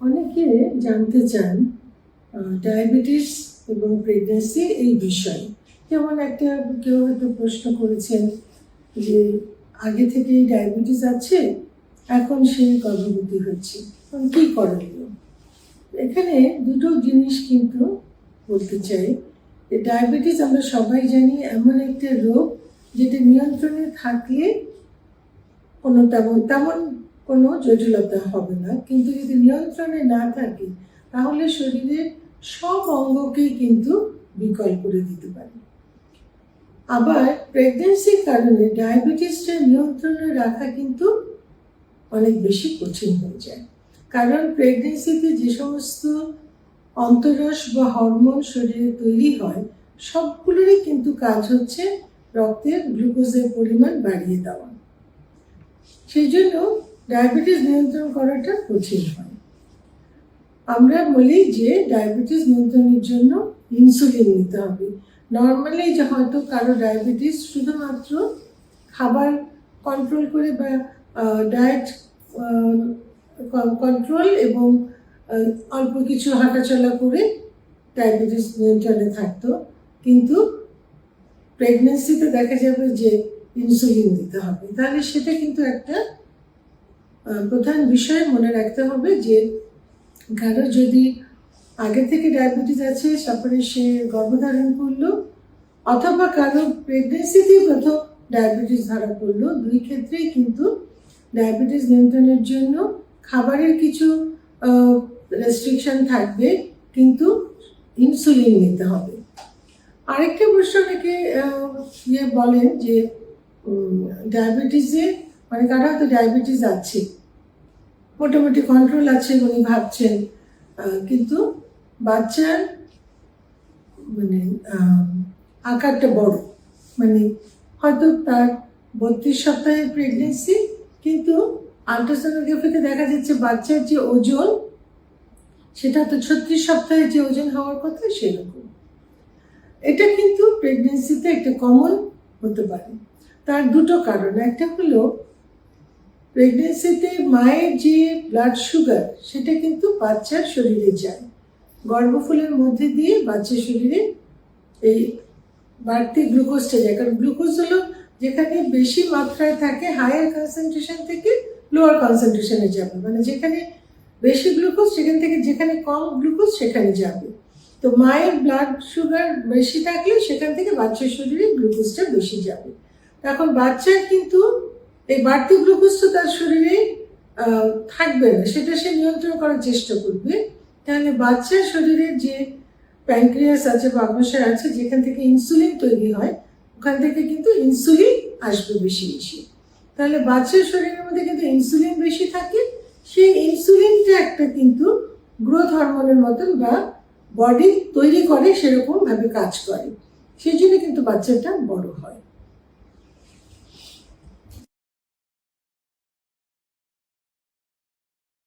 অনেকে জানতে চান ডায়াবেটিস এবং প্রেগনেন্সি এই বিষয়ে। যেমন একটা, কেউ হয়তো প্রশ্ন করেছেন যে, আগে থেকেই ডায়াবেটিস আছে, এখন সে গর্ভবতী হচ্ছে। কী করণীয় এখানে দুটো জিনিস কিন্তু বলতে চাই। যে ডায়াবেটিস আমরা সবাই জানি এমন একটা রোগ যেটা নিয়ন্ত্রণে থাকলে কোনো তেমন তেমন কোনো জটিলতা হবে না। কিন্তু যদি নিয়ন্ত্রণে না থাকে, তাহলে শরীরের সব অঙ্গকেই কিন্তু বিকল করে দিতে পারে। আবার প্রেগনেন্সির কারণে ডায়াবেটিসটা নিয়ন্ত্রণে রাখা কিন্তু অনেক বেশি কঠিন হয়ে যায়। কারণ প্রেগনেন্সিতে যে সমস্ত অন্তরস বা হরমোন শরীরে তৈরি হয়, সবগুলোরই কিন্তু কাজ হচ্ছে রক্তের গ্লুকোজের পরিমাণ বাড়িয়ে দেওয়া। সেই জন্য ডায়াবেটিস নিয়ন্ত্রণ করাটা কঠিন হয়। আমরা বলি যে ডায়াবেটিস নিয়ন্ত্রণের জন্য ইনসুলিন নিতে হবে। নর্মালি যে হয়তো কারও ডায়াবেটিস শুধুমাত্র খাবার কন্ট্রোল করে বা ডায়েট কন্ট্রোল এবং অল্প কিছু হাঁটাচলা করে ডায়াবেটিস নিয়ন্ত্রণে থাকতো। কিন্তু প্রেগনেন্সিতে দেখা যাবে যে ইনসুলিন দিতে হবে। তাহলে সেটা কিন্তু একটা প্রধান বিষয় মনে রাখতে হবে যে কারও যদি আগে থেকে ডায়াবেটিস আছে, তারপরে সে গর্ভধারণ করল, অথবা কারও প্রেগনেন্সিতেই প্রথম ডায়াবেটিস ধরা পড়ল, দুই ক্ষেত্রেই কিন্তু ডায়াবেটিস নিয়ন্ত্রণের জন্য খাবারের কিছু রেস্ট্রিকশন থাকবে, কিন্তু ইনসুলিন নিতে হবে। আরেকটা প্রশ্ন অনেকে ইয়ে বলেন যে ডায়াবেটিসে মানে কারও হয়তো ডায়াবেটিস আছে মোটামুটি কন্ট্রোল আছে উনি ভাবছেন। কিন্তু বাচ্চার মানে আকারটা বড়। মানে হয়তো তার বত্রিশ সপ্তাহের প্রেগনেন্সি কিন্তু আলট্রাসোনোগ্রাফিতে দেখা যাচ্ছে বাচ্চার যে ওজন, সেটা তো ছত্রিশ সপ্তাহে যে ওজন হওয়ার কথা সেরকম। এটা কিন্তু প্রেগনেন্সিতে একটা কমন হতে পারে। তার দুটো কারণ। একটা হলো প্রেগনেন্সিতে মায়ের যে ব্লাড সুগার সেটা কিন্তু বাচ্চার শরীরে যায়। গর্ভফুলের মধ্যে দিয়ে বাচ্চার শরীরে এই বাড়তি গ্লুকোজটা যায়। কারণ গ্লুকোজ হলো যেখানে বেশি মাত্রায় থাকে হায়ার কনসেন্ট্রেশন থেকে লোয়ার কনসেন্ট্রেশনে যাবে। মানে যেখানে বেশি গ্লুকোজ সেখান থেকে যেখানে কম গ্লুকোজ সেখানে যাবে। তো মায়ের ব্লাড সুগার বেশি থাকলে সেখান থেকে বাচ্চার শরীরে গ্লুকোজটা বেশি যাবে। তখন বাচ্চার কিন্তু এই বাড়তি গ্লুকোজ তো তার শরীরে থাকবে না, সেটা সে নিয়ন্ত্রণ করার চেষ্টা করবে। তাহলে বাচ্চার শরীরের যে প্যানক্রিয়াস আছে বা অগ্নাশয় আছে, যেখান থেকে ইনসুলিন তৈরি হয়, ওখান থেকে কিন্তু ইনসুলিন আসবে বেশি বেশি। তাহলে বাচ্চার শরীরের মধ্যে কিন্তু ইনসুলিন বেশি থাকে, সেই ইনসুলিনটা একটা কিন্তু গ্রোথ হরমোনের মতন বা বডি তৈরি করে, সেরকমভাবে কাজ করে। সেই জন্য কিন্তু বাচ্চাটা বড় হয়।